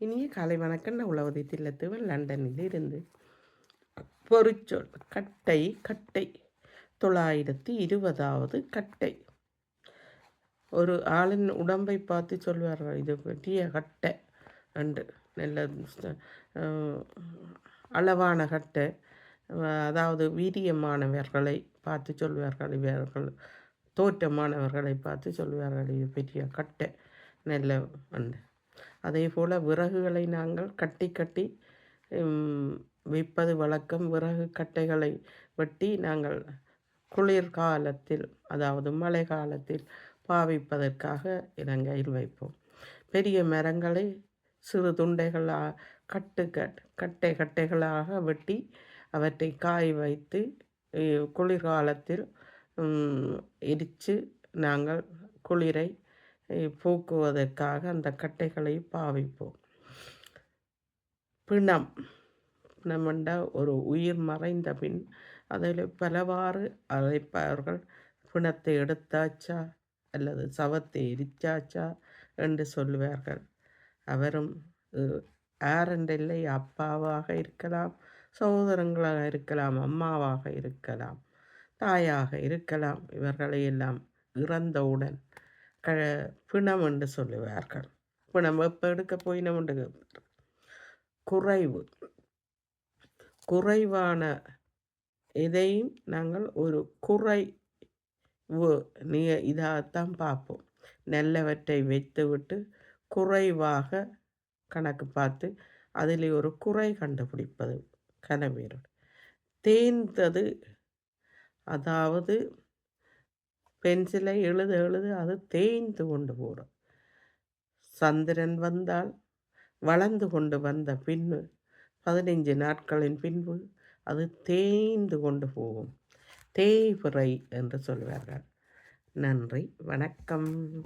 இனிய காலை வணக்கம் நான் உளவதி தில்லத்துவன் லண்டனில் இருந்து பொறிச்சொல் கட்டை கட்டை தொள்ளாயிரத்தி இருபதாவது கட்டை. ஒரு ஆளின் உடம்பை பார்த்து சொல்வார் இது பெரிய கட்டை அண்டு நல்ல அளவான கட்டை. அதாவது வீரியமானவர்களை பார்த்து சொல்வார்கள் இவர்கள் தோற்றமானவர்களை பார்த்து சொல்வார்கள் இது பெரிய கட்டை. நல்ல அண்டு அதே போல் விறகுகளை நாங்கள் கட்டி கட்டி விற்பது வழக்கம். விறகு கட்டைகளை வெட்டி நாங்கள் குளிர் காலத்தில் அதாவது மழை காலத்தில் பாவிப்பதற்காக இலங்கையில் வைப்போம். பெரிய மரங்களை சிறு துண்டைகளாக கட்டு கட் கட்டை கட்டைகளாக வெட்டி அவற்றை காய வைத்து குளிர்காலத்தில் எரித்து நாங்கள் குளிரை போக்குவதற்காக அந்த கட்டைகளை பாவிப்போம். பிணம். பிணம் என்றால் ஒரு உயிர் மறைந்த பின் அதில் பலவாறு அழைப்பார்கள். பிணத்தை எடுத்தாச்சா? அல்லது சவத்தை எரிச்சாச்சா என்று சொல்லுவார்கள். அவரும் ஆரண்டில்லை அப்பாவாக இருக்கலாம் சகோதரங்களாக இருக்கலாம் அம்மாவாக இருக்கலாம் தாயாக இருக்கலாம். இவர்களை எல்லாம் இறந்தவுடன் க பிணம் என்று சொல்லுவார்கள். பிணம் எப்போ எடுக்க போயினம் என்று கேட்பார்கள். குறைவு. குறைவான எதையும் நாங்கள் ஒரு குறைவு நீ இதாகத்தான் பார்ப்போம். நல்லவற்றை வைத்துவிட்டு குறைவாக கணக்கு பார்த்து அதில் ஒரு குறை கண்டுபிடிப்பது கனவீரர் தேர்ந்தது அதாவது பென்சிலை எழுத எழுத அது தேய்ந்து கொண்டு போகிறோம் சந்திரன் வந்தால் வளர்ந்து கொண்டு வந்த பின்பு பதினைஞ்சு நாட்களின் பின்பு அது தேய்ந்து கொண்டு போகும். தேய்பிறை என்று சொல்வார்கள். நன்றி வணக்கம்.